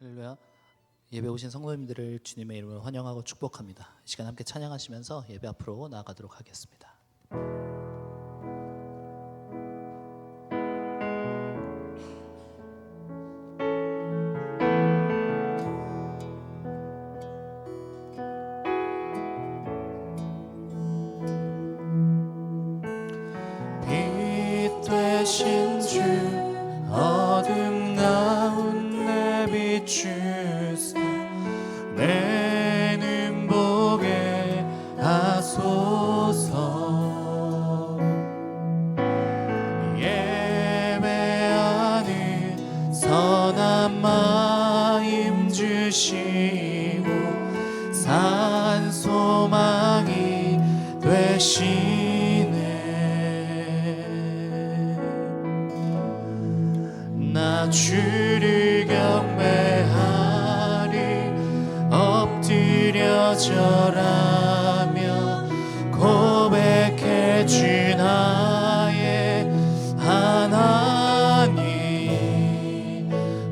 할렐루야. 예배 오신 성도님들을 주님의 이름으로 환영하고 축복합니다. 이 시간 함께 찬양하시면서 예배 앞으로 나아가도록 하겠습니다. 빛 되신 주 어둠 비추사 내 눈 보게 하소서. 예배하는 선한 마음 주시고 산 소망이 되시네. 나주 엎드려 절하며 고백해 주 나의 하나님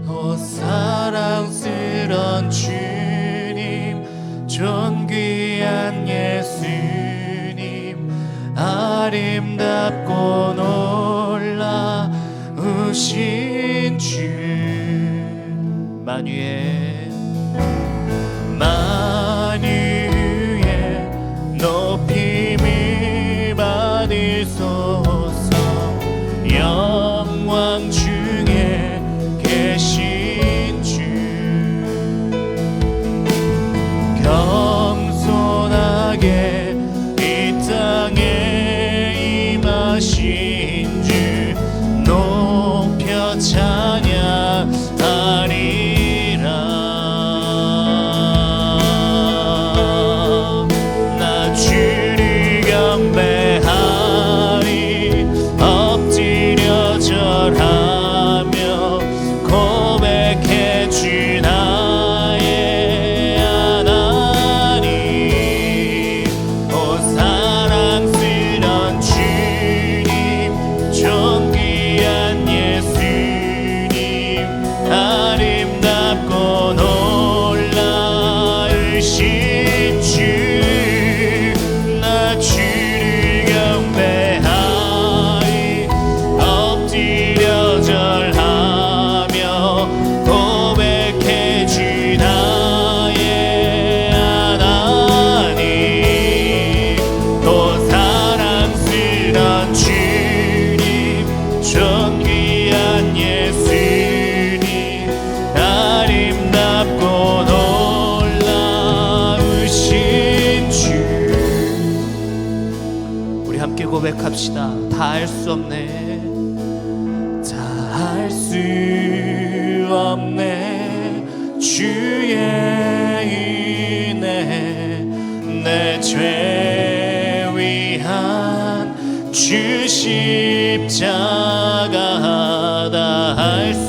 오 사랑스런 주님 존귀한 예수님 아름답고 놀라우신 주. 만유의 고백합시다. 다할수 없네. 다할수 없네. 주의 은혜 내죄 위한 주 십자가 다할수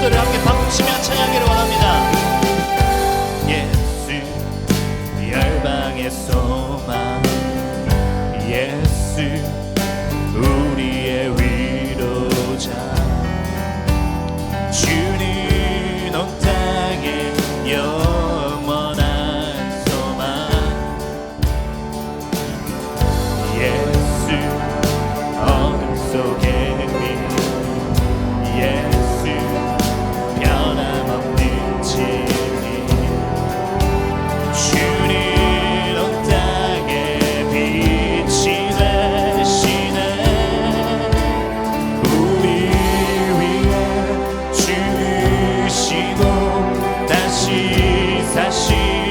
목소리를 함께 박수치며 찬양하기를 원합니다. 才是。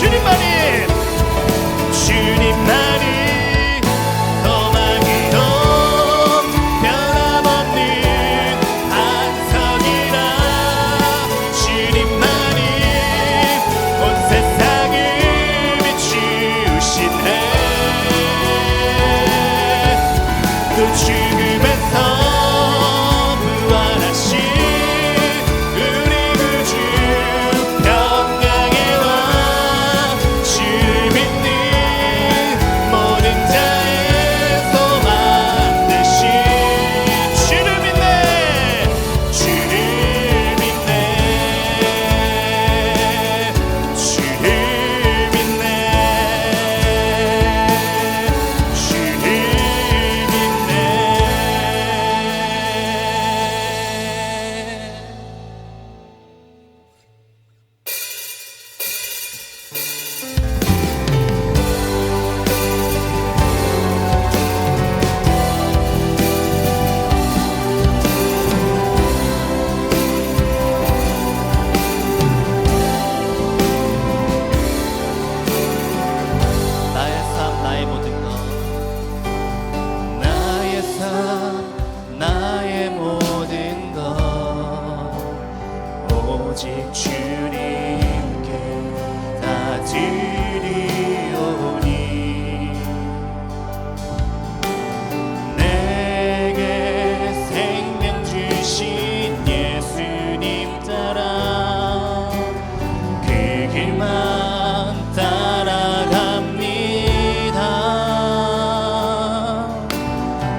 주님만이 주님께 다 드리오니 내게 생명 주신 예수님 따라 그 길만 따라갑니다.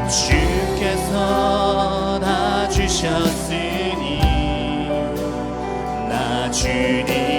주께서 다 주셨으니 주님.